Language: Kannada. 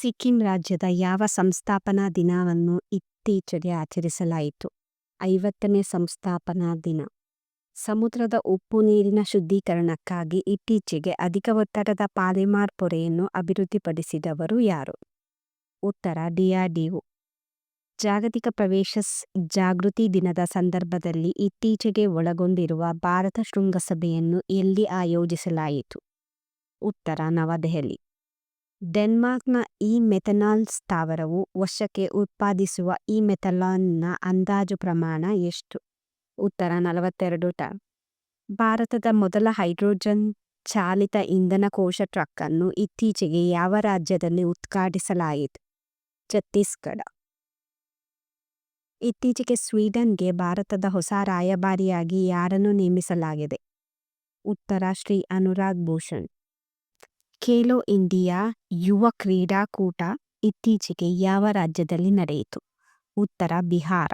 ಸಿಕ್ಕಿಂ ರಾಜ್ಯದ ಯಾವ ಸಂಸ್ಥಾಪನಾ ದಿನವನ್ನು ಇತ್ತೀಚೆಗೆ ಆಚರಿಸಲಾಯಿತು? ಐವತ್ತನೇ ಸಂಸ್ಥಾಪನಾ ದಿನ. ಸಮುದ್ರದ ಉಪ್ಪು ನೀರಿನ ಶುದ್ಧೀಕರಣಕ್ಕಾಗಿ ಇತ್ತೀಚೆಗೆ ಅಧಿಕ ಒತ್ತಡದ ಪಾಲಿಮಾರ್ ಪೊರೆಯನ್ನು ಅಭಿವೃದ್ಧಿಪಡಿಸಿದವರು ಯಾರು? ಉತ್ತರ ಡಿಆರ್ಡಿಒ ಜಾಗತಿಕ ಪ್ರವೇಶ ಜಾಗೃತಿ ದಿನದ ಸಂದರ್ಭದಲ್ಲಿ ಇತ್ತೀಚೆಗೆ ಒಳಗೊಂಡಿರುವ ಭಾರತ ಶೃಂಗಸಭೆಯನ್ನು ಎಲ್ಲಿ ಆಯೋಜಿಸಲಾಯಿತು? ಉತ್ತರ, ನವದೆಹಲಿ. ಡೆನ್ಮಾರ್ಕ್ನ ಈ ಮೆಥನಾಲ್ ಸ್ಥಾವರವು ವರ್ಷಕ್ಕೆ ಉತ್ಪಾದಿಸುವ ಈ ಮೆಥನಾಲ್ನ ಅಂದಾಜು ಪ್ರಮಾಣ ಎಷ್ಟು? ಉತ್ತರ ನಲವತ್ತೆರಡು ಟನ್. ಭಾರತದ ಮೊದಲ ಹೈಡ್ರೋಜನ್ ಚಾಲಿತ ಇಂಧನ ಕೋಶ ಟ್ರಕ್ ಅನ್ನು ಇತ್ತೀಚೆಗೆ ಯಾವ ರಾಜ್ಯದಲ್ಲಿ ಉದ್ಘಾಟಿಸಲಾಯಿತು? ಛತ್ತೀಸ್ಗಢ. ಇತ್ತೀಚೆಗೆ ಸ್ವೀಡನ್ಗೆ ಭಾರತದ ಹೊಸ ರಾಯಭಾರಿಯಾಗಿ ಯಾರನ್ನು ನೇಮಿಸಲಾಗಿದೆ? ಉತ್ತರ ಶ್ರೀ ಅನುರಾಗ್ ಭೂಷಣ್. ಖೇಲೋ ಇಂಡಿಯಾ ಯುವ ಕ್ರೀಡಾಕೂಟ ಇತ್ತೀಚೆಗೆ ಯಾವ ರಾಜ್ಯದಲ್ಲಿ ನಡೆಯಿತು? ಉತ್ತರ ಬಿಹಾರ.